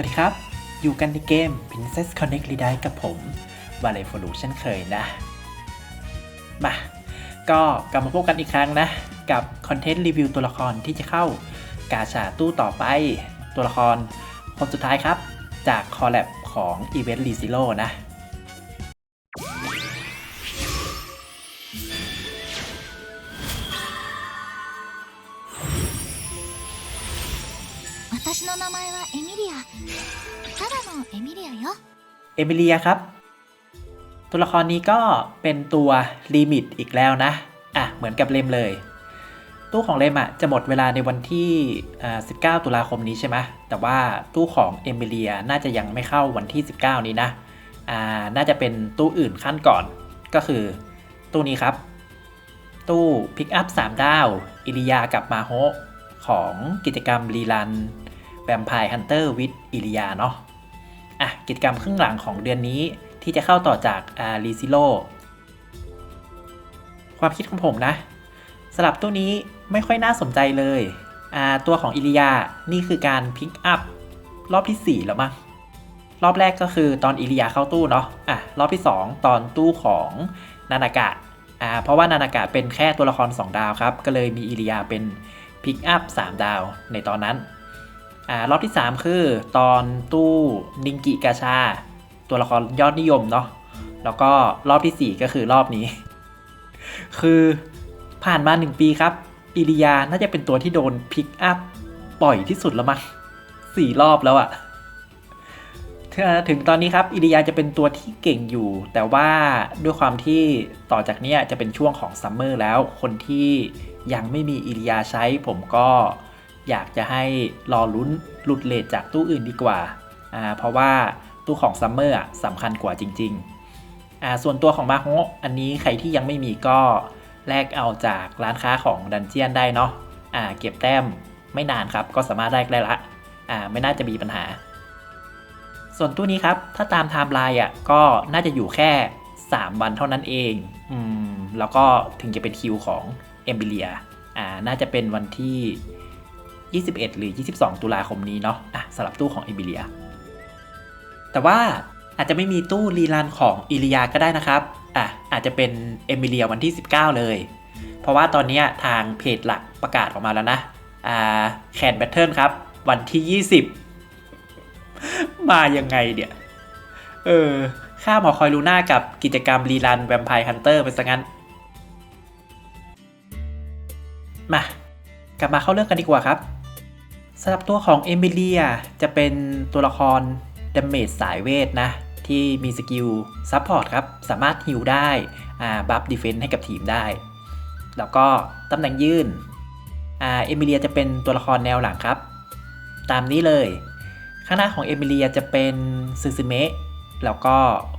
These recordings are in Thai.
วัสดีครับ อยู่กันในเกม Princess Connect r e d i กับผมวาเลฟลูเช่นเคยนะ มา ก็กลับมาพบกันอีกครั้งนะ กับคอนเทนต์รีวิวตัวละครที่จะเข้ากาชาตู้ต่อไป ตัวละครคนสุดท้ายครับ จากคอลแลบของ Event r e z e r o นะ เอมิเลียครับ ตัวละครนี้ก็เป็นตัวลิมิตอีกแล้วนะ อะ เหมือนกับเลมเลย ตู้ของเลมอะจะหมดเวลาในวันที่ 19 ตุลาคมนี้ใช่ไหมแต่ว่าตู้ของเอมิเลียน่าจะยังไม่เข้าวันที่ 19 นี้นะ อ่า น่าจะเป็นตู้อื่นขั้นก่อน ก็คือตู้นี้ครับ ตู้พิกอัพ3ดาว อิริยากับมาโฮของกิจกรรมรีลันแวมไพร์ฮันเตอร์วิดอิริยาเนาะ อะกิจกรรมครึ่งหลังของเดือนนี้ที่จะเข้าต่อจากอารีซิโลความคิดของผมนะสลับตู้นี้ไม่ค่อยน่าสนใจเลยอ่าตัวของอิริยา นี่คือการพิกอัพรอบที่ 4 แล้วมั้งรอบแรกก็คือตอนอิริยาเข้าตู้เนาะอะรอบที่ 2 ตอนตู้ของนานากะอ่าเพราะว่านานากะเป็นแค่ตัวละคร 2 ดาวครับ ก็เลยมีอิริยาเป็นพิกอัพ3ดาวในตอนนั้น อ่ารอบที่ 3 คือตอนตู้นิงกิกาชา ตัวละครยอดนิยมเนาะแล้วก็รอบทีสี่4 ก็คือรอบนี้ คือผ่านมา 1 ปีครับอิริยาน่าจะเป็นตัวที่โดนพิกอัพบ่อยที่สุดแล้วมั้งสี่รอบแล้วอะถึงตอนนี้ครับอิริยาจะเป็นตัวที่เก่งอยู่ แต่ว่าด้วยความที่ต่อจากนี้จะเป็นช่วงของซัมเมอร์แล้ว คนที่ยังไม่มีอิริยาใช้ผมก็ อยากจะให้รอลุ้นหลุดเลทจากตู้อื่นดีกว่าอ่า เพราะว่าตู้ของซัมเมอร์อะสำคัญกว่าจริงๆอ่าส่วนตัวของมาโฮอันนี้ใครที่ยังไม่มีก็แลกเอาจากร้านค้าของดันเจียนได้เนาะอ่าเก็บแต้มไม่นานครับก็สามารถแลกได้ละอ่าไม่น่าจะมีปัญหา ส่วนตู้นี้ครับ ถ้าตามไทม์ไลน์อะก็น่าจะอยู่แค่ 3 วันเท่านั้นเองอืมแล้วก็ถึงจะเป็นคิวของเอมบิเลียอ่าน่าจะเป็นวันที่ 21 หรือ 22 ตุลาคมนี้เนาะอะสลับตู้ของเอมิเลีย แต่ว่าอาจจะไม่มีตู้รีลันของอิริยาก็ได้นะครับอะอาจจะเป็นเอมิเลียวันที่ 19 เลย เพราะว่าตอนนี้ทางเพจหลักประกาศออกมาแล้วนะอ่าแคนแบทเทิลครับ วันที่ 20 มายังไงเดี๋ยเออข้ามหอคอยลูน่ากับกิจกรรมรีลันแวมไพร์ฮันเตอร์ไปซะงั้น มากลับมาเข้าเรื่องกันดีกว่าครับ สำหรับตัวของเอมิเลียจะเป็นตัวละครดาเมจสายเวทนะ ที่มีสกิลซัพพอร์ตครับ สามารถฮิลได้อ่าบัฟดีเฟนต์ให้กับทีมได้ แล้วก็ตำแหน่งยืนอ่าเอมิเลียจะเป็นตัวละครแนวหลังครับ ตามนี้เลย ข้างหน้าของเอมิเลียจะเป็นซึซึเมะแล้วก็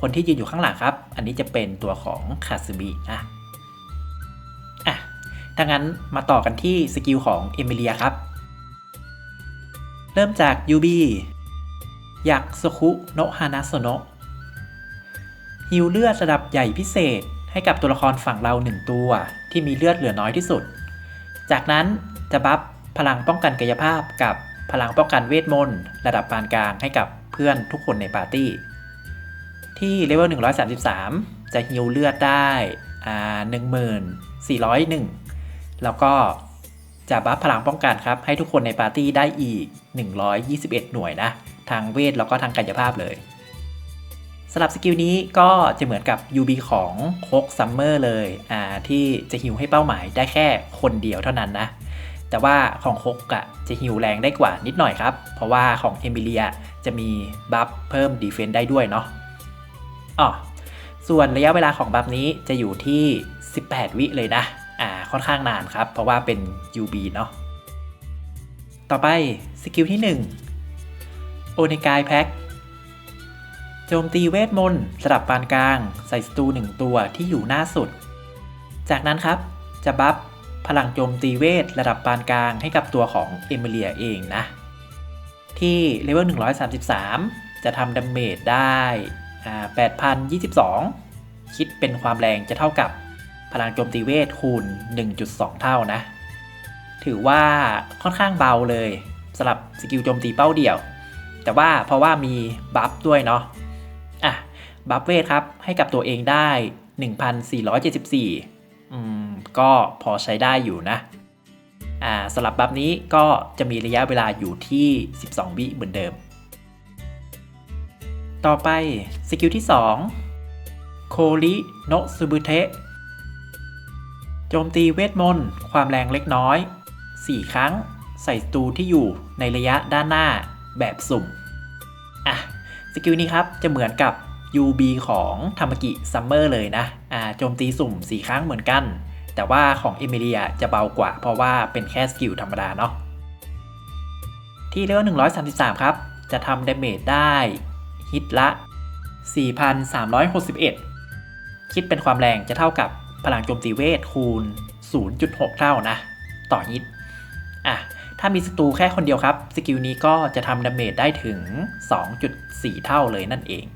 คนที่ยืนอยู่ข้างหลังครับ อันนี้จะเป็นตัวของคาซึบินะอะถ้างั้นมาต่อกันที่สกิลของเอมิเลียครับ เริ่มจากยูบียักสคุโนฮานาโซโนะฮิวเลือดระดับใหญ่พิเศษให้กับตัวละครฝั่งเราหนึ่งตัวที่มีเลือดเหลือน้อยที่สุด จากนั้นจะบัฟพลังป้องกันกายภาพกับพลังป้องกันเวทมนต์ระดับปานกลางให้กับเพื่อนทุกคนในปาร์ตี้ ที่เลเวล 133 จะฮิวเลือดได้อ่า1401 แล้วก็ จะบัฟพลังป้องกันครับ ให้ทุกคนในปาร์ตี้ได้อีก 121 หน่วยนะ ทางเวทแล้วก็ทางกายภาพเลยสำหรับสกิลนี้ก็จะเหมือนกับ UB ของโคกซัมเมอร์เลยอ่าที่จะฮิวให้เป้าหมายได้แค่คนเดียวเท่านั้นนะ แต่ว่าของโคกอะจะฮิวแรงได้กว่านิดหน่อยครับ เพราะว่าของเอมิเลียจะมีบัฟเพิ่มดีเฟนต์ได้ด้วยเนาะอ๋อส่วนระยะเวลาของบัฟนี้จะอยู่ที่ 18 วิเลยนะ อ่าค่อนข้างนานครับ เพราะว่าเป็น UB เนาะต่อไปสกิลที่ 1 โอเนกายแพ็คโจมตีเวทมนต์ระดับปานกลาง ใส่ศัตรูหนึ่งตัวที่อยู่หน้าสุด จากนั้นครับจะบัฟพลังโจมตีเวทระดับปานกลางให้กับตัวของเอมิเลียเองนะ ที่เลเวล 133 จะทำดาเมจได้อ่า8,022 คิดเป็นความแรงจะเท่ากับ พลังโจมตีเวทคูณ 1.2 เท่านะ ถือว่าค่อนข้างเบาเลยสำหรับสกิลโจมตีเป้าเดี่ยว แต่ว่าเพราะว่ามีบัฟด้วยเนาะอะบัฟเวทครับให้กับตัวเองได้ 1474อืมก็พอใช้ได้อยู่นะอ่าสลับบัฟนี้ก็จะมีระยะเวลาอยู่ที่ 12 วิเหมือนเดิม ต่อไปสกิลที่ 2 โคริโนซุบุเทะ โจมตีเวทมนต์ความแรงเล็กน้อย 4 ครั้ง ใส่ตูที่อยู่ในระยะด้านหน้าแบบสุ่ม อะ สกิลนี้ครับจะเหมือนกับ UB ของธรรมกิซัมเมอร์เลยนะ อ่าโจมตีสุ่ม 4 ครั้งเหมือนกัน แต่ว่าของเอมิเลียจะเบากว่า เพราะว่าเป็นแค่สกิลธรรมดาเนาะ ที่เลเวล133 ครับ จะทำดาเมจได้ฮิตละ 4,361 คิดเป็นความแรงจะเท่ากับ พลังโจมตีเวทคูณ 0.6 เท่านะ ต่อฮิตอะถ้ามีศัตรูแค่คนเดียวครับ สกิลนี้ก็จะทำดาเมจได้ถึง 2.4 เท่าเลยนั่นเอง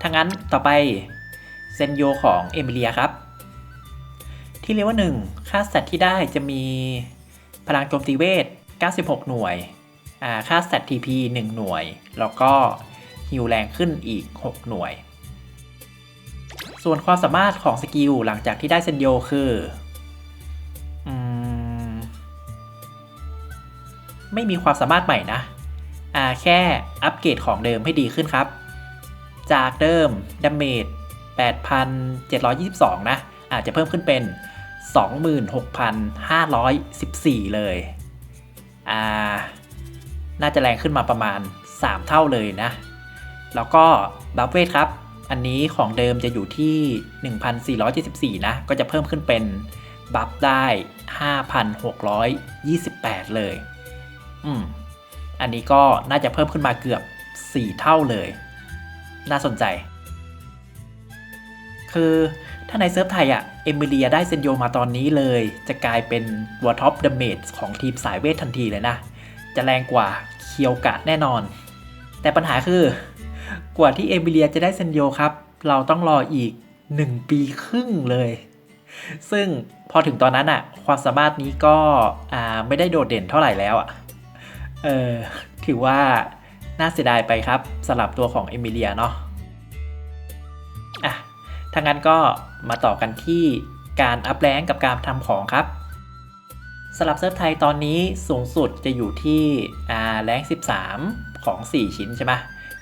ถ้างั้นต่อไปเซนโยของเอมิเลียครับ ที่เรียกว่า1ค่าสแตทที่ได้จะมีพลังโจมตีเวท 96 หน่วยอ่าค่าสแตท TP 1หน่วย แล้วก็ฮิวแรงขึ้นอีก 6 หน่วย ส่วนความสามารถของสกิลหลังจากที่ได้เซนโยคืออมไม่มีความสามารถใหม่นะอ่าแค่อัปเกรดของเดิมให้ดีขึ้นครับ จากเดิมดาเมจ8,722 นะ อาจจะเพิ่มขึ้นเป็น 26,514 เลย อ่า น่าจะแรงขึ้นมาประมาณ 3 เท่าเลยนะ แล้วก็บัฟเวทครับ อันนี้ของเดิมจะอยู่ที่ 1,474 นะ ก็จะเพิ่มขึ้นเป็นบัฟได้ 5,628 เลย อืม อันนี้ก็น่าจะเพิ่มขึ้นมาเกือบ 4 เท่าเลย น่าสนใจ คือถ้าในเซิร์ฟไทยอะเอมิเลียได้เซนโยมาตอนนี้เลย จะกลายเป็นวัวท็อปเดเมจของทีมสายเวททันทีเลยนะ จะแรงกว่าเคียวกะแน่นอน แต่ปัญหาคือ กว่าที่เอมิเลียจะได้เซนโยครับ เราต้องรออีก 1 ปีครึ่งเลย ซึ่งพอถึงตอนนั้นอะความสามารถนี้ก็ไม่ได้โดดเด่นเท่าไหร่แล้วอะเออถือว่าน่าเสียดายไปครับสำหรับตัวของเอมิเลียเนาะอะถ้างั้นก็มาต่อกันที่การอัพแรงกับการทำของครับสำหรับเซิร์ฟไทยตอนนี้สูงสุดจะอยู่ที่แรง 13 ของ 4 ชิ้นใช่ไหม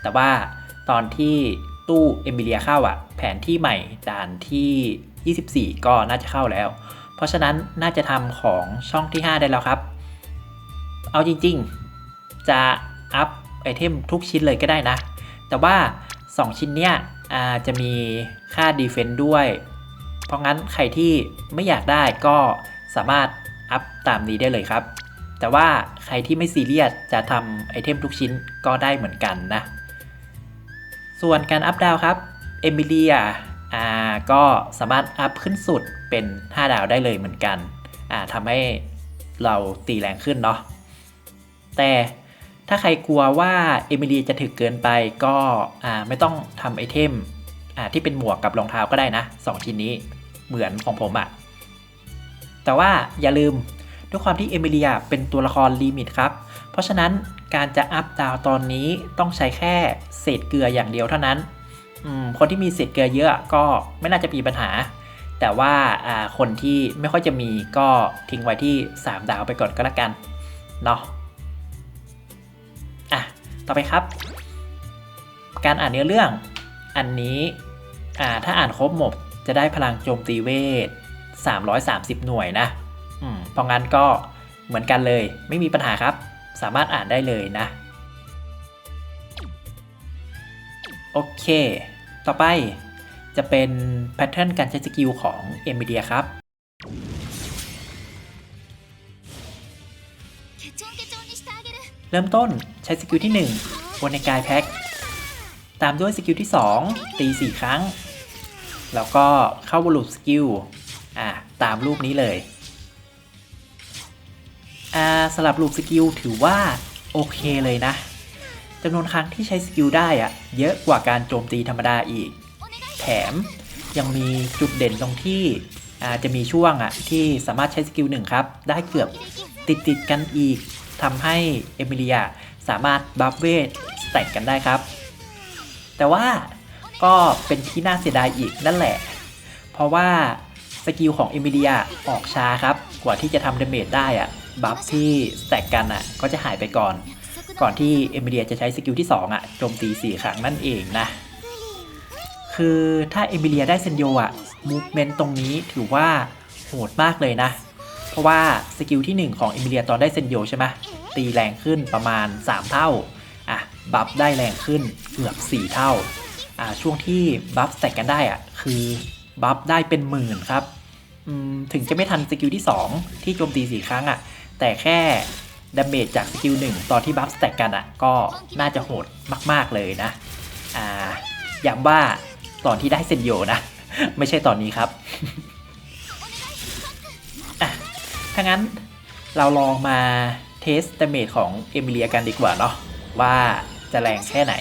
แต่ว่า ตอนที่ตู้เอมิเลียเข้าอะแผนที่ใหม่ด่านที่ 24 ก็น่าจะเข้าแล้ว เพราะฉะนั้นน่าจะทำของช่องที่ 5 ได้แล้วครับ เอาจริงๆ จะอัพไอเทมทุกชิ้นเลยก็ได้นะ แต่ว่า 2 ชิ้นเนี้ยจะมีค่า Defense ด้วย เพราะงั้นใครที่ไม่อยากได้ก็สามารถอัพตามนี้ได้เลยครับ แต่ว่าใครที่ไม่ซีเรียสจะทำไอเทมทุกชิ้นก็ได้เหมือนกันนะ ส่วนการอัพดาวครับเอมิเลียอ่าก็สามารถอัพขึ้นสุดเป็น 5 ดาวได้เลยเหมือนกันอ่าทำให้เราตีแรงขึ้นเนาะแต่ถ้าใครกลัวว่าเอมิเลียจะถึกเกินไปก็อ่าไม่ต้องทำไอเทมอ่าที่เป็นหมวกกับรองเท้าก็ได้นะ 2 ชิ้นนี้เหมือนของผมอะแต่ว่าอย่าลืมด้วยความที่เอมิเลียเป็นตัวละครลิมิตครับ ราะฉะนั้นการจะอัพดาวตอนนี้ต้องใช้แค่เศษเกลืออย่างเดียวเท่านั้นคนที่มีเศษเกลือเยอะก็ไม่น่าจะมีปัญหา แต่ว่าคนที่ไม่ค่อยจะมีก็ทิ้งไว้ที่ 3 ดาวไปก่อนก็แล้วกันเนาะอะต่อไปครับ การอ่านเนื้อเรื่องอันนี้ถ้าอ่านครบหมดจะได้พลังโจมตีเวท 330 หน่วยนะ อืมเพราะงั้นก็เหมือนกันเลยไม่มีปัญหาครับ สามารถอ่านได้เลยนะ โอเค ต่อไปจะเป็นแพทเทิร์นการใช้สกิลของ m อ d i a ครับ เริ่มต้นใช้สกิลที่1บนในกายแพ็คตามด้วยสกิลที่ 2 ตี 4 ครั้ง แล้วก็เข้าวอลุ่มสกิลอ่าตามรูปนี้เลย อ่าสลับลูปสกิลถือว่าโอเคเลยนะจำนวนครั้งที่ใช้สกิลได้อะเยอะกว่าการโจมตีธรรมดาอีก แถมยังมีจุดเด่นตรงที่อาจะมีช่วงอะที่สามารถใช้สกิลหนึ่งครับ ได้เกือบติดติดๆกันอีกทำให้เอมิเลียสามารถบัฟเวทสแต็กกันได้ครับ แต่ว่าก็เป็นที่น่าเสียดายอีกนั่นแหละ เพราะว่าสกิลของเอมิเลียออกช้าครับ กว่าที่จะทำเดเมจได้อะ บัฟที่แตกกันอะก็จะหายไปก่อน ก่อนที่เอมิเลียจะใช้สกิลที่2อะโจมตี 4 ครั้งนั่นเองนะ คือถ้าเอมิเลียได้เซนโยอะมูฟเมนต์ตรงนี้ถือว่าโหดมากเลยนะ เพราะว่าสกิลที่ 1 ของเอมิเลียตอนได้เซนโยใช่ไหมตีแรงขึ้นประมาณ 3 เท่าอะบัฟได้แรงขึ้นเกือบ 4 เท่าอ่าช่วงที่บัฟแตกกันได้อะคือบัฟได้เป็นหมื่นครับถึงจะไม่ทันสกิลที่ 2 ที่โจมตี 4 ครั้งอะ แต่แค่ดาเมจจากสกิล1ตอนที่บัฟแตกกันอะก็น่าจะโหดมาก ๆ เลยนะ อ่าย้ำว่าตอนที่ได้เซนโยนะ ไม่ใช่ตอนนี้ครับถ้างั้นเราลองมาเทสดาเมจของเอมิเลียกันดีกว่าเนาะว่าจะแรงแค่ไหน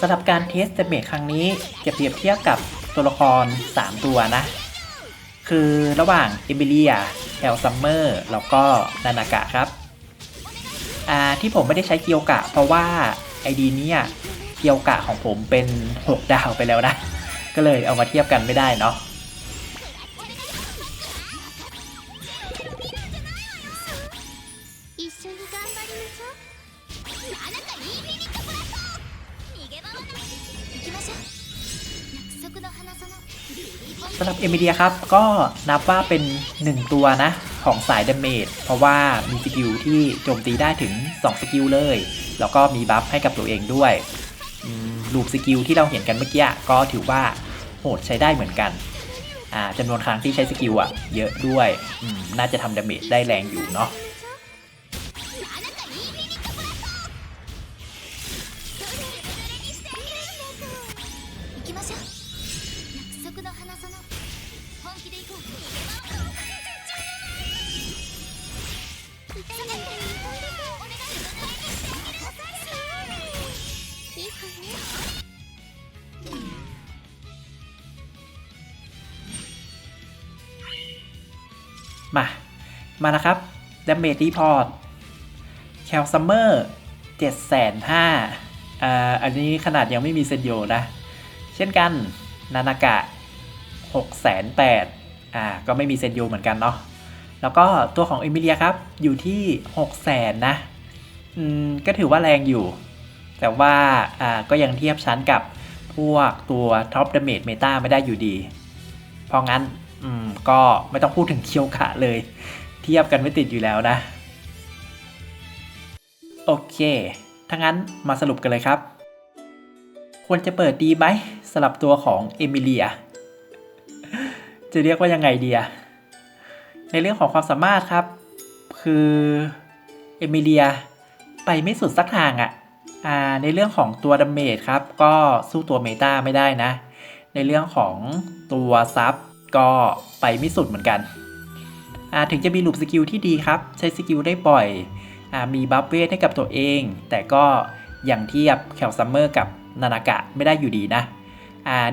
สำหรับการเทสดาเมจครั้งนี้จะเปรียบเทียบกับตัวละคร 3 ตัวนะ คือระหว่างเอเบเลียแอลซัมเมอร์แล้วก็นานากะครับอ่าที่ผมไม่ได้ใช้เกียวกะ เพราะว่าไอดีเนี้ยเกียวกะของผมเป็น 6 ดาวไปแล้วนะ ก็เลยเอามาเทียบกันไม่ได้เนาะำหรับเอมิเลียครับ ก็นับว่าเป็น 1 ตัวนะ ของสายดาเมจเพราะว่ามีสกิลที่โจมตีได้ถึง 2 สกิลเลย แล้วก็มีบัฟให้กับตัวเองด้วยลูปสกิลที่เราเห็นกันเมื่อกี้ก็ถือว่าโหดใช้ได้เหมือนกันจำนวนครั้งที่ใช้สกิลอะเยอะด้วย น่าจะทำดาเมจได้แรงอยู่เนาะ มา มาแล้วครับดาเมจรีพอร์ตแคลซัมเมอร์เจ็ดแสนห้าอ่าอันนี้ขนาดยังไม่มีเซนโยนะ เช่นกัน นานากะหกแสนแปดอ่า ก็ไม่มีเซนโยเหมือนกันเนาะ แล้วก็ตัวของเอมิเลียครับ อยู่ที่หกแสนนะ อืม ก็ถือว่าแรงอยู่ แต่ว่า อ่า ก็ยังเทียบชั้นกับพวกตัวท็อปดาเมจเมตาไม่ได้อยู่ดี เพราะงั้น อืมก็ไม่ต้องพูดถึงเคียวกะเลย เทียบกันไม่ติดอยู่แล้วนะ โอเคถ้างั้นมาสรุปกันเลยครับ ควรจะเปิดดีไหมสำหรับตัวของเอมิเลีย จะเรียกว่ายังไงดีอะในเรื่องของความสามารถครับ คือเอมิเลียไปไม่สุดสักทางอะอ่าในเรื่องของตัวดาเมจครับ ก็สู้ตัวเมตาไม่ได้นะ ในเรื่องของตัวซับ ก็ไปไม่สุดเหมือนกันอ่าถึงจะมีลูปสกิลที่ดีครับ ใช้สกิลได้บ่อยอมีบัฟเวทให้กับตัวเอง แต่ก็ยังเทียบแคลซัมเมอร์กับนานากะไม่ได้อยู่ดีนะ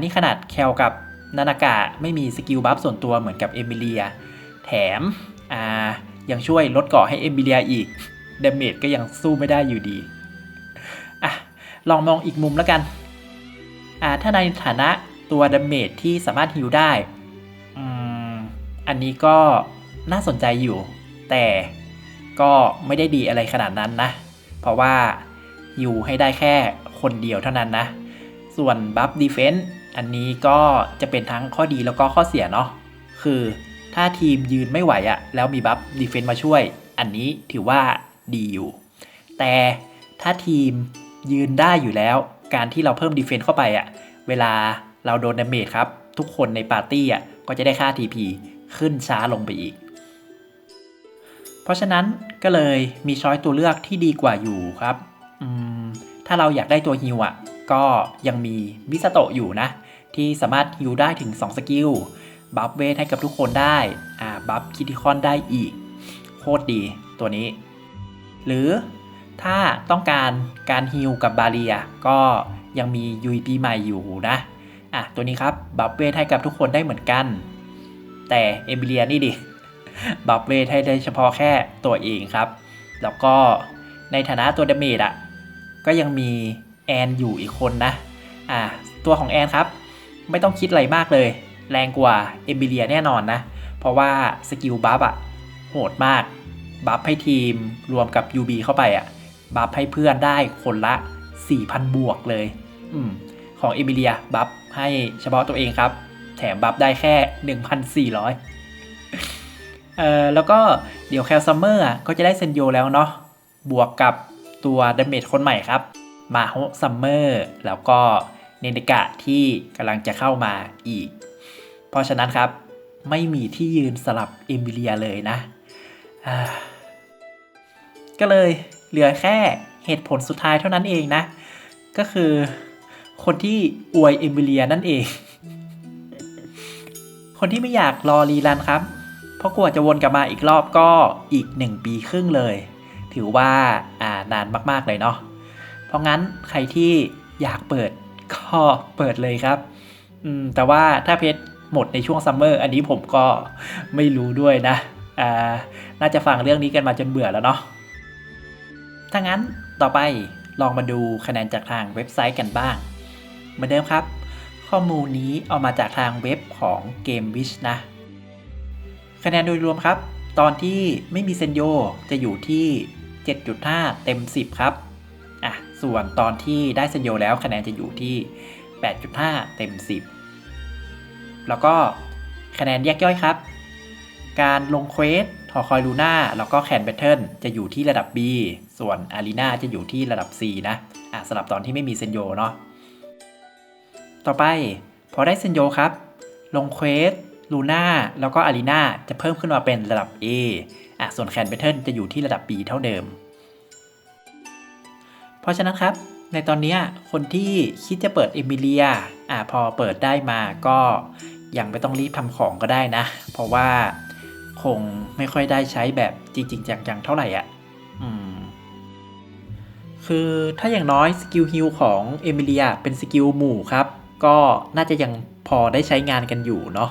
นี่ขนาดแคลกับนานากะไม่มีสกิลบัฟส่วนตัวเหมือนกับเอมิเลีย แถมยังช่วยลดเกราะให้เอมิเลียอีกเดเมจก็ยังสู้ไม่ได้อยู่ดีอะลองมองอีกมุมแล้วกัน ถ้าในฐานะตัวเดเมจที่สามารถฮิลได้ อันนี้ก็น่าสนใจอยู่ แต่ก็ไม่ได้ดีอะไรขนาดนั้นนะ เพราะว่าฮิลให้ได้แค่คนเดียวเท่านั้นนะ ส่วนบัฟดีเฟน s ์อันนี้ก็จะเป็นทั้งข้อดีแล้วก็ข้อเสียเนาะคือถ้าทีมยืนไม่ไหวอะแล้วมีบัฟดีเฟน s ์มาช่วย อันนี้ถือว่าดีอยู่ แต่ถ้าทีมยืนได้อยู่แล้ว การที่เราเพิ่มดีเฟน s ์เข้าไปอะเวลาเราโดนดาเมจครับ ทุกคนในปาร์ตี้อะก็จะได้ค่า TP ขึ้นช้าลงไปอีก เพราะฉะนั้นก็เลยมีช้อยตัวเลือกที่ดีกว่าอยู่ครับถ้าเราอยากได้ตัวฮิวอะก็ยังมีมิสโตะอยู่นะ ที่สามารถฮิวได้ถึง 2 สกิล บัฟเวทให้กับทุกคนได้อ่าบัฟคิติคอนได้อีก โคตรดีตัวนี้ หรือถ้าต้องการการฮิลกับบาเรียก็ยังมี UEP ใหม่อยู่นะอะตัวนี้ครับ บัฟเวทให้กับทุกคนได้เหมือนกัน แต่เอมิเลียนี่ดิบัฟเวทให้ได้เฉพาะแค่ตัวเองครับ แล้วก็ในฐานะตัวดาเมจอะ ก็ยังมีแอนอยู่อีกคนนะ อะตัวของแอนครับ ไม่ต้องคิดอะไรมากเลย แรงกว่าเอมิเลียแน่นอนนะ เพราะว่าสกิลบัฟอะโหดมาก บัฟให้ทีมรวมกับ UB เข้าไปอะบัฟให้เพื่อนได้คนละ 4,000 บวกเลย อืม ของเอมิเลียบัฟให้เฉพาะตัวเองครับ แถมบัฟได้แค่ 1,400 เอ่อแล้วก็เดี๋ยวแคลซัมเมอร์ก็จะได้เซนโยแล้วเนาะบวกกับตัวดาเมจคนใหม่ครับ มาโฮซัมเมอร์แล้วก็เนนกะที่กำลังจะเข้ามาอีก เพราะฉะนั้นครับไม่มีที่ยืนสลับเอมิเลียเลยนะ ก็เลยเหลือแค่เหตุผลสุดท้ายเท่านั้นเองนะ ก็คือคนที่อวยเอมิเลียนั่นเอง คนที่ไม่อยากรอรีรันครับ เพราะกลัวจะวนกลับมาอีกรอบก็อีก 1 ปีครึ่งเลย ถือว่าอ่านานมาก ๆ เลยเนาะ เพราะงั้นใครที่อยากเปิดก็เปิดเลยครับ อืม แต่ว่าถ้าเพชรหมดในช่วงซัมเมอร์อันนี้ผมก็ไม่รู้ด้วยนะ อ่า น่าจะฟังเรื่องนี้กันมาจนเบื่อแล้วเนาะ ถ้างั้นต่อไปลองมาดูคะแนนจากทางเว็บไซต์กันบ้าง เหมือนเดิมครับ ข้อมูลนี้เอามาจากทางเว็บของ Game Wish นะ คะแนนโดยรวมครับ ตอนที่ไม่มีเซนโยจะอยู่ที่ 7.5 เต็ม 10 ครับอะส่วนตอนที่ได้เซนโยแล้วคะแนนจะอยู่ที่ 8.5 เต็ม 10 แล้วก็คะแนนแยกย่อยครับ การลงเควสทอคอยลูน่าแล้วก็แคนแบทเทิลจะอยู่ที่ระดับ B ส่วนอารีนาจะอยู่ที่ระดับ C นะอะสำหรับตอนที่ไม่มีเซนโยเนาะ ต่อไปพอได้เซนโยครับ ลงเควสลูน่าแล้วก็อารีนาจะเพิ่มขึ้นมาเป็นระดับ A อะส่วนแคนแบเทิลจะอยู่ที่ระดับ B เท่าเดิม เพราะฉะนั้นครับ ในตอนนี้คนที่คิดจะเปิดเอมิเลียอะพอเปิดได้มาก็ยังไม่ต้องรีบทำของก็ได้นะ เพราะว่าคงไม่ค่อยได้ใช้แบบจริง ๆจังๆเท่าไหร่อะอืมคือถ้าอย่างน้อยสกิลฮิลของเอมิเลียเป็นสกิลหมู่ครับ ก็น่าจะยังพอได้ใช้งานกันอยู่เนาะ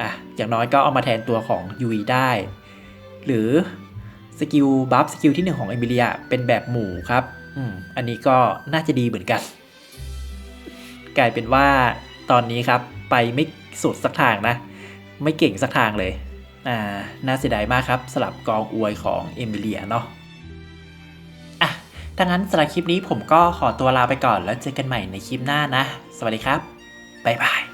อะอย่างน้อยก็เอามาแทนตัวของยูได้ หรือสกิลบัฟสกิลที่หนึ่งของเอมิเลียเป็นแบบหมู่ครับอืมอันนี้ก็น่าจะดีเหมือนกัน กลายเป็นว่าตอนนี้ครับไปไม่สุดสักทางนะ ไม่เก่งสักทางเลย อ่า น่าเสียดายมากครับสลับกองอวยของเอมิเลียเนาะ ดังนั้นสำหรับคลิปนี้ผมก็ขอตัวลาไปก่อนแล้วเจอกันใหม่ในคลิปหน้านะ สวัสดีครับ บ๊ายบาย